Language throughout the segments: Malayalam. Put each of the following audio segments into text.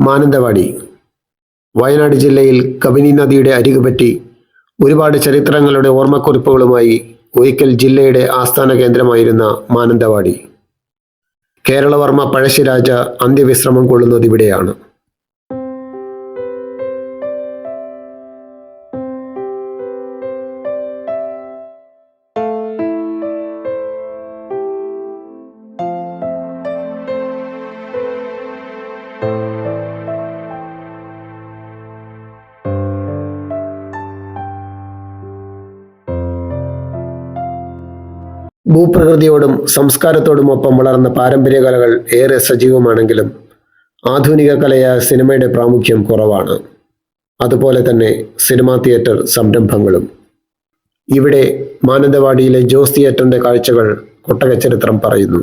മാനന്തവാടി. വയനാട് ജില്ലയിൽ കബനി നദിയുടെ അരികുപറ്റി ഒരുപാട് ചരിത്രങ്ങളുടെ ഓർമ്മക്കുറിപ്പുകളുമായി ഒരിക്കൽ ജില്ലയുടെ ആസ്ഥാന കേന്ദ്രമായിരുന്ന മാനന്തവാടി. കേരളവർമ്മ പഴശ്ശിരാജ അന്ത്യവിശ്രമം കൊള്ളുന്നത് ഇവിടെയാണ്. ഭൂപ്രകൃതിയോടും സംസ്കാരത്തോടുമൊപ്പം വളർന്ന പാരമ്പര്യ കലകൾ ഏറെ സജീവമാണെങ്കിലും ആധുനിക കലയായ സിനിമയുടെ പ്രാമുഖ്യം കുറവാണ്. അതുപോലെ തന്നെ സിനിമാ തിയേറ്റർ സംരംഭങ്ങളും. ഇവിടെ മാനന്തവാടിയിലെ ജോസ് തിയേറ്ററിന്റെ കാഴ്ചകൾ കൊട്ടകച്ചരിത്രം പറയുന്നു.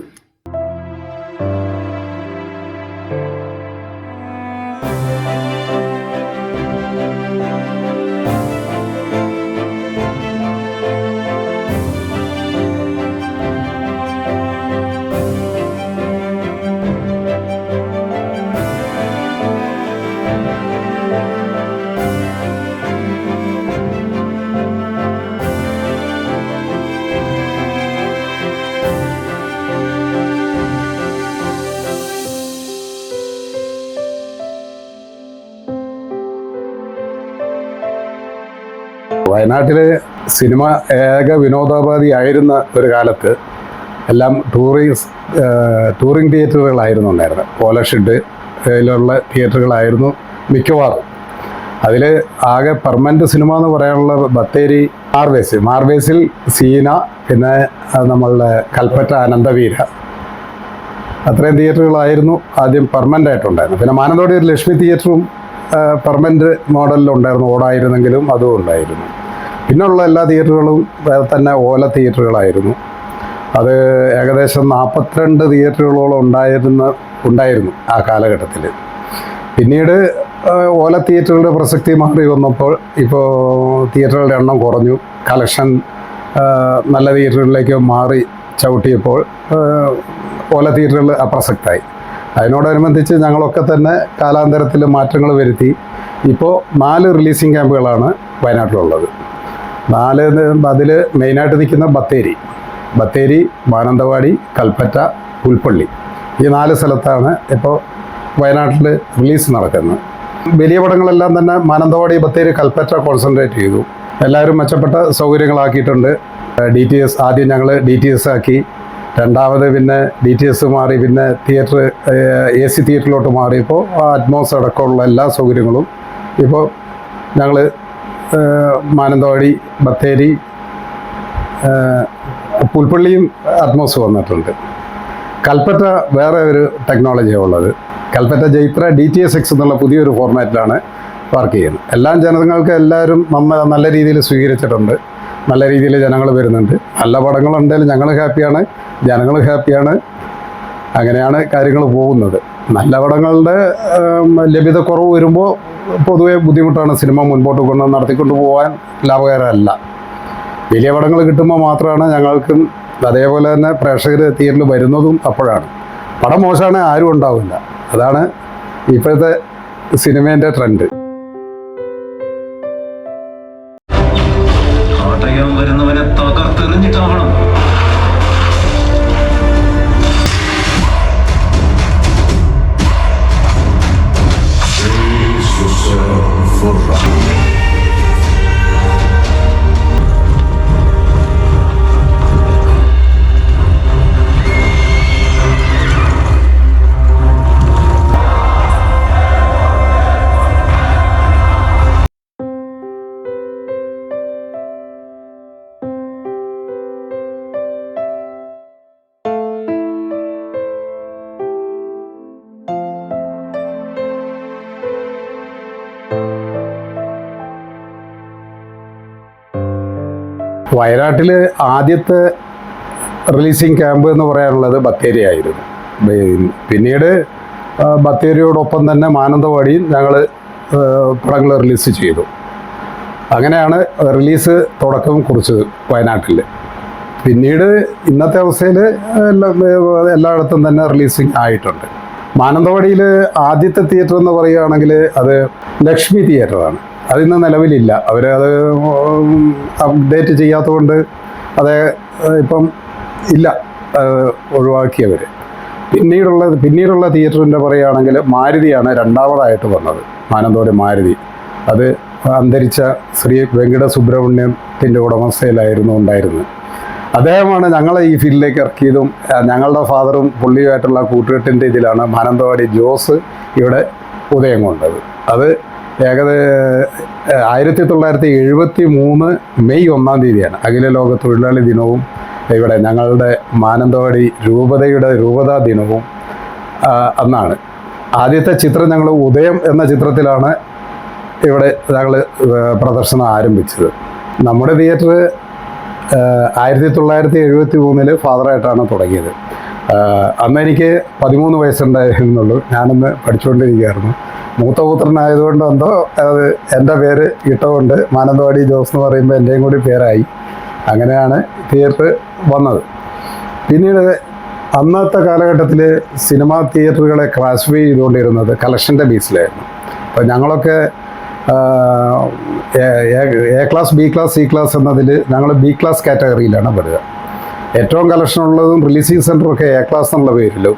വയനാട്ടിൽ സിനിമ ഏക വിനോദോപാധി ആയിരുന്ന ഒരു കാലത്ത് എല്ലാം ടൂറിസ് ടൂറിങ് തിയേറ്ററുകളായിരുന്നു ഉണ്ടായിരുന്നത്. പോലഷെഡ് ഇതിലുള്ള തിയേറ്ററുകളായിരുന്നു മിക്കവാറും. അതിൽ ആകെ പെർമനന്റ് സിനിമ എന്ന് പറയാനുള്ള ബത്തേരി മാർവേസ്. മാർവേസിൽ സീന പിന്നെ നമ്മളുടെ കൽപ്പറ്റ അനന്തവീര. അത്രയും തിയേറ്ററുകളായിരുന്നു ആദ്യം പെർമനന്റ് ആയിട്ടുണ്ടായിരുന്നു പിന്നെ മാനന്തവാടി ഒരു ലക്ഷ്മി തിയേറ്ററും പെർമനന്റ് മോഡലിലുണ്ടായിരുന്നു ഓടായിരുന്നെങ്കിലും അതും ഉണ്ടായിരുന്നു. പിന്നുള്ള എല്ലാ തിയേറ്ററുകളും തന്നെ ഓല തിയേറ്ററുകളായിരുന്നു. അത് ഏകദേശം നാൽപ്പത്തിരണ്ട് തിയേറ്ററുകളോളം ഉണ്ടായിരുന്ന ഉണ്ടായിരുന്നു ആ കാലഘട്ടത്തിൽ. പിന്നീട് ഓല തിയേറ്ററുകളുടെ പ്രസക്തി മാറി വന്നപ്പോൾ ഇപ്പോൾ തിയേറ്ററുകളുടെ എണ്ണം കുറഞ്ഞു. കളക്ഷൻ നല്ല തിയേറ്ററുകളിലേക്ക് മാറി ചവിട്ടിയപ്പോൾ ഓല തിയേറ്ററുകൾ അപ്രസക്തായി അതിനോടനുബന്ധിച്ച് ഞങ്ങളൊക്കെ തന്നെ കാലാന്തരത്തിൽ മാറ്റങ്ങൾ വരുത്തി. ഇപ്പോൾ നാല് റിലീസിംഗ് ക്യാമ്പുകളാണ് വയനാട്ടിലുള്ളത്. നാല് അതിൽ മെയിനായിട്ട് നിൽക്കുന്ന ബത്തേരി. ബത്തേരി മാനന്തവാടി കൽപ്പറ്റ പുൽപ്പള്ളി. ഈ നാല് സ്ഥലത്താണ് ഇപ്പോൾ വയനാട്ടിൽ റിലീസ് നടക്കുന്നത്. വലിയ പടങ്ങളെല്ലാം തന്നെ മാനന്തവാടി ബത്തേരി കൽപ്പറ്റ കോൺസെൻട്രേറ്റ് ചെയ്തു. എല്ലാവരും മെച്ചപ്പെട്ട സൗകര്യങ്ങളാക്കിയിട്ടുണ്ട്. ഡി ടി എസ് ആദ്യം ഞങ്ങൾ ഡി ടി എസ് ആക്കി. രണ്ടാമത് പിന്നെ ഡി ടി എസ് മാറി. പിന്നെ തിയേറ്റർ എ സി തിയേറ്ററിലോട്ട് മാറിയപ്പോൾ അറ്റ്മോസ് അടക്കമുള്ള എല്ലാ സൗകര്യങ്ങളും ഇപ്പോൾ ഞങ്ങൾ മാനന്തവാടി ബത്തേരി പുൽപ്പള്ളിയും അറ്റ്മോസ് വന്നിട്ടുണ്ട്. കൽപ്പറ്റ വേറെ ഒരു ടെക്നോളജിയാണ് ഉള്ളത്. Kalpetta Jaithra D T S X എന്നുള്ള പുതിയൊരു ഫോർമാറ്റിലാണ് വർക്ക് ചെയ്യുന്നത്. എല്ലാ ജനങ്ങൾക്ക് എല്ലാവരും നമ്മ നല്ല രീതിയിൽ സ്വീകരിച്ചിട്ടുണ്ട്. നല്ല രീതിയിൽ ജനങ്ങൾ വരുന്നുണ്ട്. നല്ല പടങ്ങളുണ്ടെങ്കിൽ ഞങ്ങൾ ഹാപ്പിയാണ് ജനങ്ങൾ ഹാപ്പിയാണ്. അങ്ങനെയാണ് കാര്യങ്ങൾ പോകുന്നത്. നല്ല പടങ്ങളുടെ ഉം, ലഭ്യത കുറവ് വരുമ്പോൾ പൊതുവെ ബുദ്ധിമുട്ടാണ് സിനിമ മുൻപോട്ട് കൊണ്ട് നടത്തിക്കൊണ്ട് പോകാൻ ലാഭകരമല്ല. വലിയ പടങ്ങൾ കിട്ടുമ്പോൾ മാത്രമാണ് ഞങ്ങൾക്കും അതേപോലെ തന്നെ പ്രേക്ഷകർ തിയേറ്ററിൽ വരുന്നതും അപ്പോഴാണ്. പടം മോശമാണ് ആരും ഉണ്ടാവില്ല. അതാണ് ഇപ്പോഴത്തെ സിനിമേന്റെ ട്രെൻഡ് വയനാട്ടിൽ ആദ്യത്തെ റിലീസിങ് ക്യാമ്പ് എന്ന് പറയാനുള്ളത് ബത്തേരി ആയിരുന്നു പിന്നീട് ബത്തേരിയോടൊപ്പം തന്നെ മാനന്തവാടിയും ഞങ്ങൾ പടങ്ങൾ റിലീസ് ചെയ്തു. അങ്ങനെയാണ് റിലീസ് തുടക്കം കുറിച്ചത് വയനാട്ടിൽ പിന്നീട് ഇന്നത്തെ അവസ്ഥയിൽ എല്ലാ എല്ലായിടത്തും തന്നെ റിലീസിങ് ആയിട്ടുണ്ട്. മാനന്തവാടിയിൽ ആദ്യത്തെ തിയേറ്റർ എന്ന് പറയുകയാണെങ്കിൽ അത് ലക്ഷ്മി തിയേറ്ററാണ് അതിന്ന് നിലവിലില്ല. അവർ അത് അപ്ഡേറ്റ് ചെയ്യാത്തതുകൊണ്ട് അത് ഇപ്പം ഇല്ല. ഒഴിവാക്കിയവർ പിന്നീടുള്ള പിന്നീടുള്ള തിയേറ്ററിന്റെ പറയുകയാണെങ്കിൽ മാരുതിയാണ് രണ്ടാമതായിട്ട് വന്നത്. മാനന്തവാടി മാരുതി. അത് അന്തരിച്ച ശ്രീ വെങ്കട സുബ്രഹ്മണ്യത്തിന്റെ ഉടമസ്ഥയിലായിരുന്നു ഉണ്ടായിരുന്നത്. അദ്ദേഹമാണ് ഞങ്ങളെ ഈ ഫീൽഡിലേക്ക് ഇറക്കിയതും ഞങ്ങളുടെ ഫാദറും പുള്ളിയുമായിട്ടുള്ള കൂട്ടുകെട്ടിന്റെ ഇതിലാണ് മാനന്തവാടി ജോസ് ഇവിടെ ഉദയം കൊണ്ടത്. അത് ഏകദേ ആയിരത്തി തൊള്ളായിരത്തി എഴുപത്തി മൂന്ന് മെയ് ഒന്നാം തീയതിയാണ്. അഖില ലോക തൊഴിലാളി ദിനവും ഇവിടെ ഞങ്ങളുടെ മാനന്തവാടി രൂപതയുടെ രൂപതാ ദിനവും അന്നാണ്. ആദ്യത്തെ ചിത്രം ഞങ്ങൾ ഉദയം എന്ന ചിത്രത്തിലാണ് ഇവിടെ ഞങ്ങൾ പ്രദർശനം ആരംഭിച്ചത്. നമ്മുടെ തിയേറ്റർ ആയിരത്തി തൊള്ളായിരത്തി എഴുപത്തി മൂന്നിൽ ഫാദറായിട്ടാണ് തുടങ്ങിയത്. അന്ന് എനിക്ക് പതിമൂന്ന് വയസ്സുണ്ടായിരുന്നുള്ളൂ. ഞാനന്ന് പഠിച്ചുകൊണ്ടിരിക്കുകയായിരുന്നു. മൂത്ത പുത്രനായതുകൊണ്ട് എന്തോ അത് എന്റെ പേര് ഇട്ടുകൊണ്ട് മാനന്തവാടി ജോസ് എന്ന് പറയുമ്പോൾ എന്റെയും കൂടി പേരായി. അങ്ങനെയാണ് തിയേറ്റർ വന്നത്. പിന്നീട് അന്നത്തെ കാലഘട്ടത്തിൽ സിനിമാ തിയേറ്ററുകളെ ക്ലാസിഫൈ ചെയ്തുകൊണ്ടിരുന്നത് കളക്ഷന്റെ ബേസിലായിരുന്നു. അപ്പോൾ ഞങ്ങളൊക്കെ A class B class C class എന്നതിൽ ഞങ്ങൾ ബി ക്ലാസ് കാറ്റഗറിയിലാണ് പെടുക. ഏറ്റവും കളക്ഷൻ ഉള്ളതും റിലീസിങ് സെന്ററൊക്കെ എ ക്ലാസ് എന്നുള്ള പേരിലും.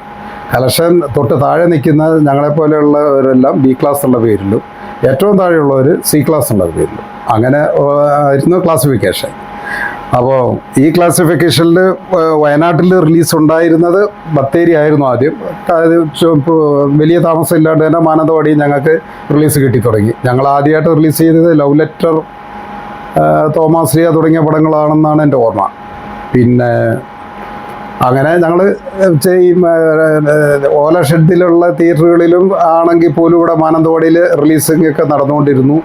കളക്ഷൻ തൊട്ട് താഴെ നിൽക്കുന്ന ഞങ്ങളെപ്പോലെയുള്ളവരെല്ലാം ബി ക്ലാസ് എന്നുള്ള പേരിലും. ഏറ്റവും താഴെയുള്ളവർ സി ക്ലാസ് എന്നുള്ള പേരിലും. അങ്ങനെ ആയിരുന്നു ക്ലാസിഫിക്കേഷൻ അപ്പോൾ ഈ ക്ലാസിഫിക്കേഷനിൽ വയനാട്ടിൽ റിലീസ് ഉണ്ടായിരുന്നത് ബത്തേരി ആയിരുന്നു ആദ്യം. വലിയ താമസം ഇല്ലാണ്ട് തന്നെ മാനന്തവാടി ഞങ്ങൾക്ക് റിലീസ് കിട്ടി തുടങ്ങി. ഞങ്ങൾ ആദ്യമായിട്ട് റിലീസ് ചെയ്തത് ലവ് ലെറ്റർ തോമാശ്രീയ തുടങ്ങിയ പടങ്ങളാണെന്നാണ് എന്റെ ഓർമ്മ. പിന്നെ അങ്ങനെ ഞങ്ങൾ ചെയ്യും ഓല ഷെഡിലുള്ള തിയേറ്ററുകളിലും ആണെങ്കിൽ പോലും ഇവിടെ മാനന്തവാടിയിൽ റിലീസിംഗ് ഒക്കെ നടന്നുകൊണ്ടിരുന്നു.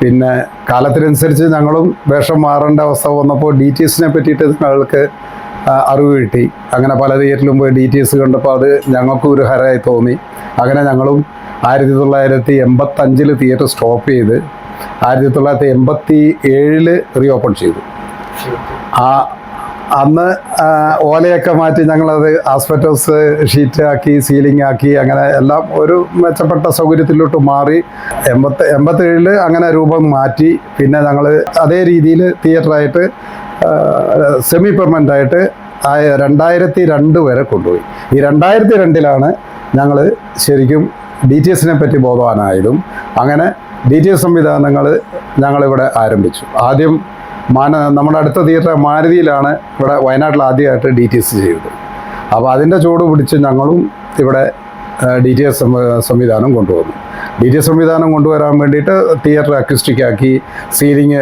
പിന്നെ കാലത്തിനനുസരിച്ച് ഞങ്ങളും വേഷം മാറേണ്ട അവസ്ഥ വന്നപ്പോൾ ഡി ടി എസിനെ പറ്റിയിട്ട് ഞങ്ങൾക്ക് അറിവ് കിട്ടി. അങ്ങനെ പല തിയേറ്ററിലും പോയി ഡി ടി എസ് കണ്ടപ്പോൾ അത് ഞങ്ങൾക്കും ഒരു ഹരമായി തോന്നി. അങ്ങനെ ഞങ്ങളും ആയിരത്തി തൊള്ളായിരത്തി എൺപത്തഞ്ചിൽ തിയേറ്റർ സ്റ്റോപ്പ് ചെയ്ത് ആയിരത്തി തൊള്ളായിരത്തി എൺപത്തി ഏഴിൽ റീ ഓപ്പൺ ചെയ്തു. ആ അന്ന് ഓലയൊക്കെ മാറ്റി ഞങ്ങളത് ആസ്പെറ്റോസ് ഷീറ്റ് ആക്കി സീലിംഗ് ആക്കി അങ്ങനെ എല്ലാം ഒരു മെച്ചപ്പെട്ട സൗകര്യത്തിലോട്ട് മാറി. എൺപത്തി എൺപത്തേഴിൽ അങ്ങനെ രൂപം മാറ്റി. പിന്നെ ഞങ്ങൾ അതേ രീതിയിൽ തിയേറ്ററായിട്ട് സെമി പെർമനന്റ് ആയിട്ട് ആയ- രണ്ടായിരത്തി രണ്ട് വരെ കൊണ്ടുപോയി. ഈ രണ്ടായിരത്തി രണ്ടിലാണ് ഞങ്ങൾ ശരിക്കും ഡി ടി എസിനെ പറ്റി ബോധവാനായതും. അങ്ങനെ ഡി ടി എസ് സംവിധാനങ്ങൾ ഞങ്ങളിവിടെ ആരംഭിച്ചു. ആദ്യം മാന നമ്മുടെ അടുത്ത തിയേറ്റർ മാരുതിയിലാണ് ഇവിടെ വയനാട്ടിൽ ആദ്യമായിട്ട് ഡി ടി എസ് ചെയ്തത്. അപ്പോൾ അതിന്റെ ചൂട് പിടിച്ച് ഞങ്ങളും ഇവിടെ ഡി ടി എസ് സംവിധാനം കൊണ്ടുവന്നു. ഡി ടി എസ് സംവിധാനം കൊണ്ടുവരാൻ വേണ്ടിയിട്ട് തിയേറ്റർ അക്യൂസ്റ്റിക് ആക്കി സീലിംഗ്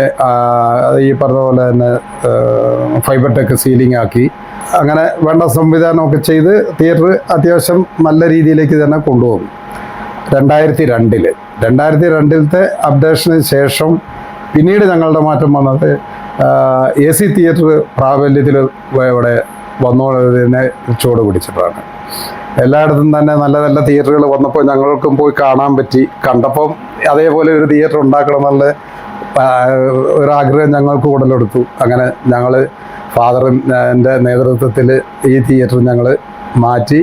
ഈ പറഞ്ഞ പോലെ തന്നെ ഫൈബർ ടെക് സീലിംഗ് ആക്കി അങ്ങനെ വേണ്ട സംവിധാനമൊക്കെ ചെയ്ത് തിയേറ്റർ അത്യാവശ്യം നല്ല രീതിയിലേക്ക് തന്നെ കൊണ്ടുപോകും രണ്ടായിരത്തി രണ്ടിൽ രണ്ടായിരത്തി രണ്ടിലത്തെ അപ്ഡേഷന് ശേഷം പിന്നീട് ഞങ്ങളുടെ മാറ്റം വന്നത് എ സി തിയേറ്റർ പ്രാബല്യത്തിൽ ഇവിടെ വന്നോളതിനെ ചുവട് പിടിച്ചിട്ടാണ്. എല്ലായിടത്തും തന്നെ നല്ല നല്ല തിയേറ്ററുകൾ വന്നപ്പോൾ ഞങ്ങൾക്കും പോയി കാണാൻ പറ്റി. കണ്ടപ്പം അതേപോലെ ഒരു തിയേറ്റർ ഉണ്ടാക്കണം എന്നുള്ള ഒരാഗ്രഹം ഞങ്ങൾക്ക് ഉടലെടുത്തു. അങ്ങനെ ഞങ്ങൾ ഫാദറിന്റെ നേതൃത്വത്തിൽ ഈ തിയേറ്റർ ഞങ്ങൾ മാറ്റി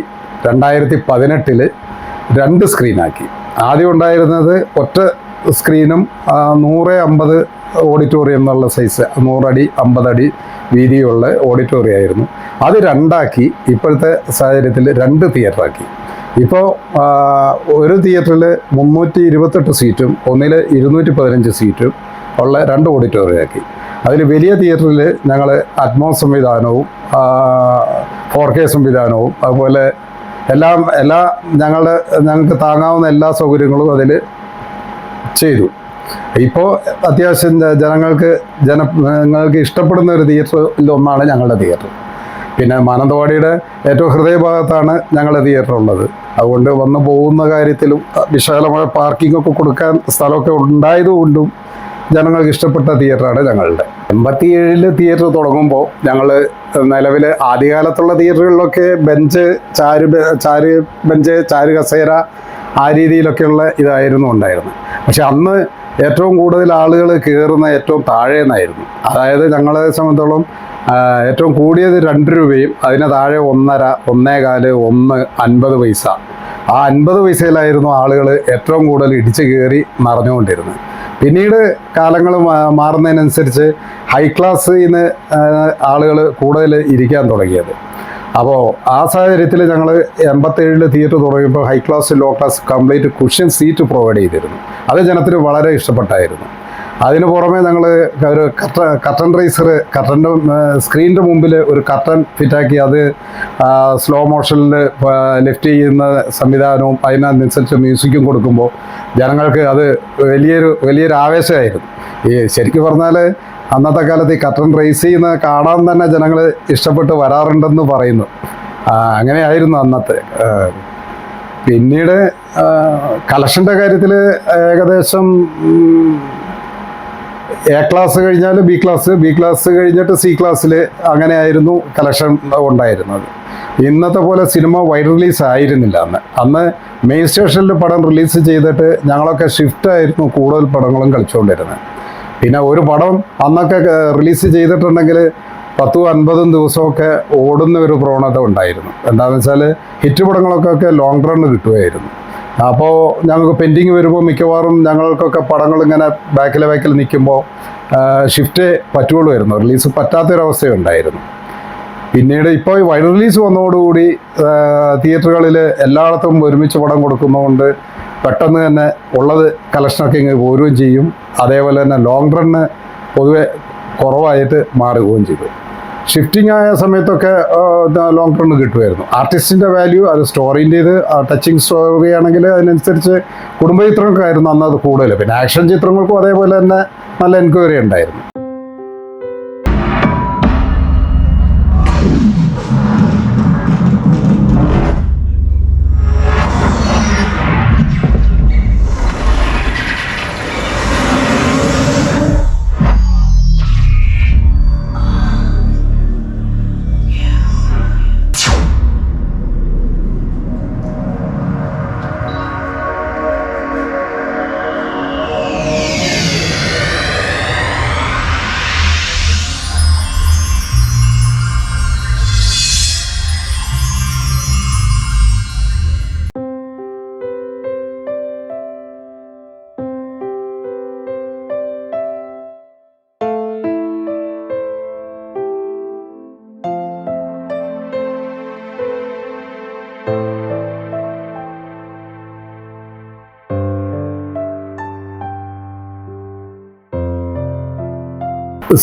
രണ്ടായിരത്തി പതിനെട്ടിൽ രണ്ട് സ്ക്രീനാക്കി ആദ്യം ഉണ്ടായിരുന്നത് ഒറ്റ സ്ക്രീനും നൂറ് അമ്പത് ഓഡിറ്റോറിയം എന്നുള്ള സൈസ് നൂറടി അമ്പതടി വീതിയുള്ള ഓഡിറ്റോറിയം ആയിരുന്നു. അത് രണ്ടാക്കി ഇപ്പോഴത്തെ സാഹചര്യത്തിൽ രണ്ട് തിയേറ്ററാക്കി ഇപ്പോൾ ഒരു തിയേറ്ററിൽ മുന്നൂറ്റി ഇരുപത്തെട്ട് സീറ്റും ഒന്നിൽ ഇരുന്നൂറ്റി പതിനഞ്ച് സീറ്റും ഉള്ള രണ്ട് ഓഡിറ്റോറിയം ആക്കി. അതിൽ വലിയ തിയേറ്ററിൽ ഞങ്ങൾ അറ്റ്മോസ് സംവിധാനവും ഫോർ കെ സംവിധാനവും അതുപോലെ എല്ലാം എല്ലാ ഞങ്ങളുടെ ഞങ്ങൾക്ക് താങ്ങാവുന്ന എല്ലാ സൗകര്യങ്ങളും അതിൽ ചെയ്തു. ഇപ്പോൾ അത്യാവശ്യം ജനങ്ങൾക്ക് ജന ജനങ്ങൾക്ക് ഇഷ്ടപ്പെടുന്ന ഒരു തിയേറ്ററിൽ ഒന്നാണ് ഞങ്ങളുടെ തിയേറ്റർ. പിന്നെ മാനന്തവാടിയുടെ ഏറ്റവും ഹൃദയഭാഗത്താണ് ഞങ്ങളുടെ തിയേറ്റർ ഉള്ളത്. അതുകൊണ്ട് വന്നു പോകുന്ന കാര്യത്തിലും വിശാലമായ പാർക്കിംഗ് ഒക്കെ കൊടുക്കാൻ സ്ഥലമൊക്കെ ഉണ്ടായതുകൊണ്ടും ജനങ്ങൾക്ക് ഇഷ്ടപ്പെട്ട തിയേറ്ററാണ് ഞങ്ങളുടെ. എൺപത്തി ഏഴിൽ തിയേറ്റർ തുടങ്ങുമ്പോൾ ഞങ്ങൾ നിലവിൽ ആദ്യകാലത്തുള്ള തിയേറ്ററുകളിലൊക്കെ ബെഞ്ച് ചാര് ചാര് ബെഞ്ച് ചാരു കസേര ആ രീതിയിലൊക്കെയുള്ള ഇതായിരുന്നു ഉണ്ടായിരുന്നത്. പക്ഷെ അന്ന് ഏറ്റവും കൂടുതൽ ആളുകൾ കയറുന്ന ഏറ്റവും താഴെ നിന്നായിരുന്നു അതായത് ഞങ്ങളെ സംബന്ധിച്ചോളം ഏറ്റവും കൂടിയത് രണ്ട് രൂപയും അതിന് താഴെ ഒന്നര ഒന്നേകാൽ ഒന്ന് അൻപത് പൈസ. ആ അൻപത് പൈസയിലായിരുന്നു ആളുകൾ ഏറ്റവും കൂടുതൽ ഇടിച്ചു കയറി നിറഞ്ഞുകൊണ്ടിരുന്നത് പിന്നീട് കാലങ്ങൾ മാറുന്നതിനനുസരിച്ച് ഹൈ ക്ലാസ്സിൽ നിന്ന് ആളുകൾ കൂടുതൽ ഇരിക്കാൻ തുടങ്ങിയത്. അപ്പോൾ ആ സാഹചര്യത്തിൽ ഞങ്ങൾ എൺപത്തേഴിൽ തിയേറ്റർ തുടങ്ങിയപ്പോൾ high class low class complete cushion seat provide ചെയ്തിരുന്നു. അത് ജനത്തിന് വളരെ ഇഷ്ടപ്പെട്ടായിരുന്നു. അതിന് പുറമെ ഞങ്ങൾ ഒരു കട്ട കട്ടൺ റൈസർ കട്ടന്റെ സ്ക്രീനിന്റെ മുമ്പിൽ ഒരു കട്ടൺ ഫിറ്റാക്കി അത് സ്ലോ മോഷനിൽ ലിഫ്റ്റ് ചെയ്യുന്ന സംവിധാനവും അതിനനുസരിച്ച് മ്യൂസിക്കും കൊടുക്കുമ്പോൾ ജനങ്ങൾക്ക് അത് വലിയൊരു വലിയൊരു ആവേശമായിരുന്നു. ഈ ശരിക്കും പറഞ്ഞാൽ അന്നത്തെ കാലത്ത് ഈ കട്ടൻ റേസ് ചെയ്യുന്ന കാണാൻ തന്നെ ജനങ്ങൾ ഇഷ്ടപ്പെട്ട് വരാറുണ്ടെന്ന് പറയുന്നു. അങ്ങനെയായിരുന്നു അന്നത്തെ. പിന്നീട് കളക്ഷന്റെ കാര്യത്തിൽ ഏകദേശം എ ക്ലാസ് കഴിഞ്ഞാൽ ബി ക്ലാസ് ബി ക്ലാസ് കഴിഞ്ഞിട്ട് സി ക്ലാസ്സിൽ അങ്ങനെയായിരുന്നു കളക്ഷൻ ഉണ്ടായിരുന്നത്. ഇന്നത്തെ പോലെ സിനിമ വൈഡ് റിലീസ് ആയിരുന്നില്ല അന്ന്. അന്ന് മെയിൻ സ്റ്റേഷനിൽ പടം റിലീസ് ചെയ്തിട്ട് ഞങ്ങളൊക്കെ ഷിഫ്റ്റ് ആയിരുന്നു കൂടുതൽ പടങ്ങളും കളിച്ചുകൊണ്ടിരുന്നത്. പിന്നെ ഒരു പടം അന്നൊക്കെ റിലീസ് ചെയ്തിട്ടുണ്ടെങ്കിൽ പത്തും അൻപതും ദിവസമൊക്കെ ഓടുന്ന ഒരു പ്രവണത ഉണ്ടായിരുന്നു. എന്താണെന്ന് വെച്ചാൽ ഹിറ്റ് പടങ്ങളൊക്കെ ലോങ് റൺ കിട്ടുമായിരുന്നു അപ്പോൾ ഞങ്ങൾക്ക് പെൻഡിങ് വരുമ്പോൾ മിക്കവാറും ഞങ്ങൾക്കൊക്കെ പടങ്ങൾ ഇങ്ങനെ ബാക്കിൽ ബാക്കിൽ നിൽക്കുമ്പോൾ ഷിഫ്റ്റ് പറ്റുകയുള്ളൂ റിലീസ് പറ്റാത്തൊരവസ്ഥയുണ്ടായിരുന്നു. പിന്നീട് ഇപ്പോൾ വൈഡ് റിലീസ് വന്നതോടുകൂടി തിയേറ്ററുകളിൽ എല്ലായിടത്തും ഒരുമിച്ച് പടം കൊടുക്കുന്നതുകൊണ്ട് പെട്ടെന്ന് തന്നെ ഉള്ളത് കളക്ഷനൊക്കെ ഇങ്ങ് പോരുകയും ചെയ്യും. അതേപോലെ തന്നെ ലോങ് റണ്ണ് പൊതുവെ കുറവായിട്ട് മാറുകയും ചെയ്തു. ഷിഫ്റ്റിംഗ് ആയ സമയത്തൊക്കെ ലോങ് റണ്ണ് കിട്ടുമായിരുന്നു. ആർട്ടിസ്റ്റിന്റെ വാല്യൂ അത് സ്റ്റോറിന്റേത് ടച്ചിങ് സ്റ്റോറി ആണെങ്കിൽ അതിനനുസരിച്ച് കുടുംബ ചിത്രങ്ങൾക്കായിരുന്നു അന്ന് അത് കൂടുതൽ. പിന്നെ ആക്ഷൻ ചിത്രങ്ങൾക്കും അതേപോലെ തന്നെ നല്ല എൻക്വയറി ഉണ്ടായിരുന്നു.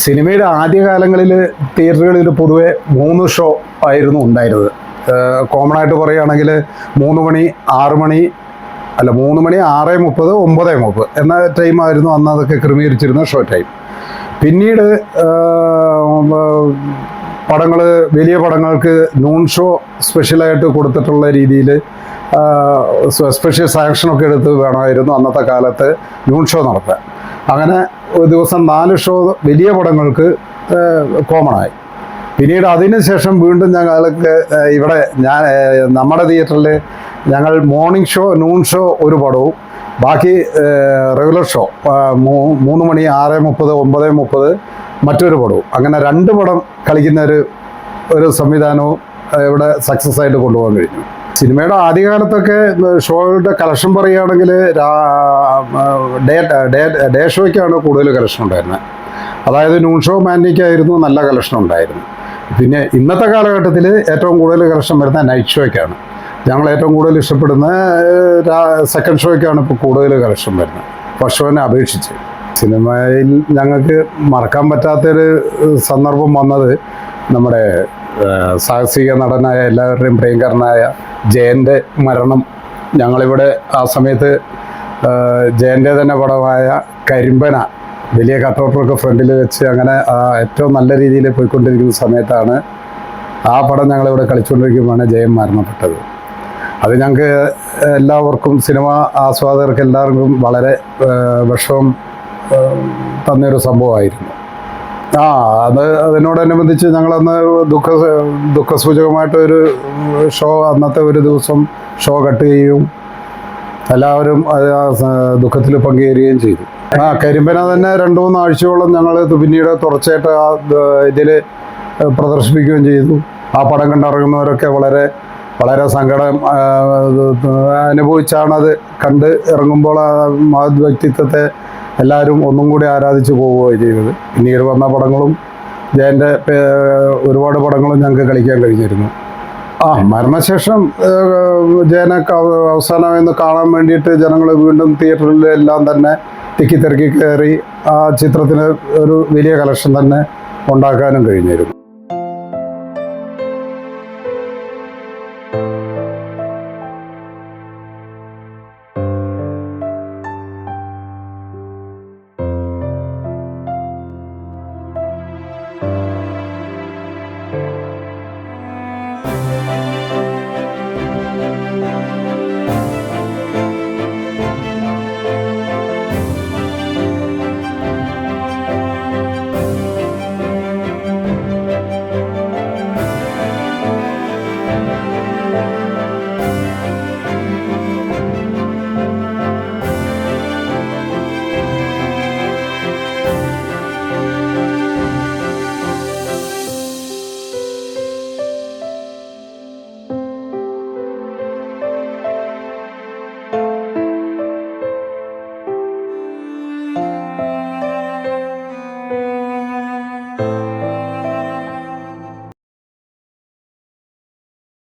സിനിമയുടെ ആദ്യകാലങ്ങളിൽ തിയേറ്ററുകളിൽ പൊതുവെ മൂന്ന് ഷോ ആയിരുന്നു ഉണ്ടായിരുന്നത്. കോമൺ ആയിട്ട് പറയുകയാണെങ്കിൽ മൂന്ന് മണി ആറ് മണി അല്ല മൂന്ന് മണി ആറ് മുപ്പത് ഒമ്പത് മുപ്പത് എന്ന ടൈമായിരുന്നു അന്ന് അതൊക്കെ ക്രമീകരിച്ചിരുന്ന ഷോ ടൈം പിന്നീട് പടങ്ങൾ വലിയ പടങ്ങൾക്ക് നൂൺ ഷോ സ്പെഷ്യലായിട്ട് കൊടുത്തിട്ടുള്ള രീതിയിൽ സ്പെഷ്യൽ സാങ്ഷനൊക്കെ എടുത്ത് വേണമായിരുന്നു അന്നത്തെ കാലത്ത് നൂൺ ഷോ നടത്താൻ. അങ്ങനെ ഒരു ദിവസം നാല് ഷോ വലിയ പടങ്ങൾക്ക് കോമണായി. പിന്നീട് അതിന് ശേഷം വീണ്ടും ഞങ്ങൾക്ക് ഇവിടെ ഞാൻ നമ്മുടെ തിയേറ്ററിൽ ഞങ്ങൾ മോർണിംഗ് ഷോ നൂൺ ഷോ ഒരു പടവും ബാക്കി റെഗുലർ ഷോ മൂന്ന് മണി ആറ് മുപ്പത് ഒമ്പത് മുപ്പത് മറ്റൊരു പടവും. അങ്ങനെ രണ്ട് പടം കളിക്കുന്ന ഒരു ഒരു സംവിധാനവും ഇവിടെ സക്സസ് ആയിട്ട് കൊണ്ടുപോകാൻ കഴിഞ്ഞു. സിനിമയുടെ ആദ്യകാലത്തൊക്കെ ഷോയുടെ കളക്ഷൻ പറയുകയാണെങ്കിൽ ഡേ ഡേ ഡേ ഷോയ്ക്കാണ് കൂടുതൽ കളക്ഷൻ ഉണ്ടായിരുന്നത്. അതായത് നൂൺ ഷോ മാൻഡിക്കായിരുന്നു നല്ല കളക്ഷൻ ഉണ്ടായിരുന്നു പിന്നെ ഇന്നത്തെ കാലഘട്ടത്തിൽ ഏറ്റവും കൂടുതൽ കളക്ഷൻ വരുന്ന നൈറ്റ് ഷോയ്ക്കാണ് ഞങ്ങൾ ഏറ്റവും കൂടുതൽ ഇഷ്ടപ്പെടുന്ന സെക്കൻഡ് ഷോയ്ക്കാണ് ഇപ്പോൾ കൂടുതൽ കളക്ഷൻ വരുന്നത്. ഫസ്റ്റ് ഷോനെ അപേക്ഷിച്ച്. സിനിമയിൽ ഞങ്ങൾക്ക് മറക്കാൻ പറ്റാത്തൊരു സന്ദർഭം വന്നത് നമ്മുടെ സാഹസിക നടനായ എല്ലാവരുടെയും പ്രിയങ്കരനായ ജയന്റെ മരണം ഞങ്ങളിവിടെ ആ സമയത്ത് ജയന്റെ തന്നെ പടമായ കരിമ്പന വലിയ കട്ടൗട്ടറൊക്കെ ഫ്രണ്ടിൽ വെച്ച് അങ്ങനെ ഏറ്റവും നല്ല രീതിയിൽ പോയിക്കൊണ്ടിരിക്കുന്ന സമയത്താണ് ആ പടം ഞങ്ങളിവിടെ കളിച്ചുകൊണ്ടിരിക്കുമ്പോഴാണ് ജയൻ മരണപ്പെട്ടത്. അത് ഞങ്ങൾക്ക് എല്ലാവർക്കും സിനിമ ആസ്വാദകർക്ക് എല്ലാവർക്കും വളരെ വിഷമം തന്നൊരു സംഭവമായിരുന്നു. ആ അത് അതിനോടനുബന്ധിച്ച് ഞങ്ങളന്ന് ദുഃഖ ദുഃഖസൂചകമായിട്ട് ഒരു ഷോ അന്നത്തെ ഒരു ദിവസം ഷോ കട്ട് ചെയ്യും. എല്ലാവരും ദുഃഖത്തിൽ പങ്കുചേരുകയും ചെയ്തു. ആ കരിമ്പന തന്നെ രണ്ടു മൂന്ന് ആഴ്ചയോളം ഞങ്ങൾ പിന്നീട് തുടർച്ചയായിട്ട് ആ ഇതിൽ പ്രദർശിപ്പിക്കുകയും ചെയ്തു. ആ പടം കണ്ടിറങ്ങുന്നവരൊക്കെ വളരെ വളരെ സങ്കടം അനുഭവിച്ചാണത് കണ്ട് ഇറങ്ങുമ്പോൾ ആ വ്യക്തിത്വത്തെ എല്ലാവരും ഒന്നും കൂടി ആരാധിച്ചു പോവുകയാണ് ചെയ്തത്. പിന്നീട് വന്ന പടങ്ങളും ജയന്റെ ഒരുപാട് പടങ്ങളും ഞങ്ങൾക്ക് കളിക്കാൻ കഴിഞ്ഞിരുന്നു. ആ മരണശേഷം ജയനെ അവസാനം എന്ന് കാണാൻ വേണ്ടിയിട്ട് ജനങ്ങൾ വീണ്ടും തിയേറ്ററിലെല്ലാം തന്നെ തിക്കി തിരക്കി കയറി ആ ചിത്രത്തിന് ഒരു വലിയ കളക്ഷൻ തന്നെ ഉണ്ടാക്കാനും കഴിഞ്ഞിരുന്നു.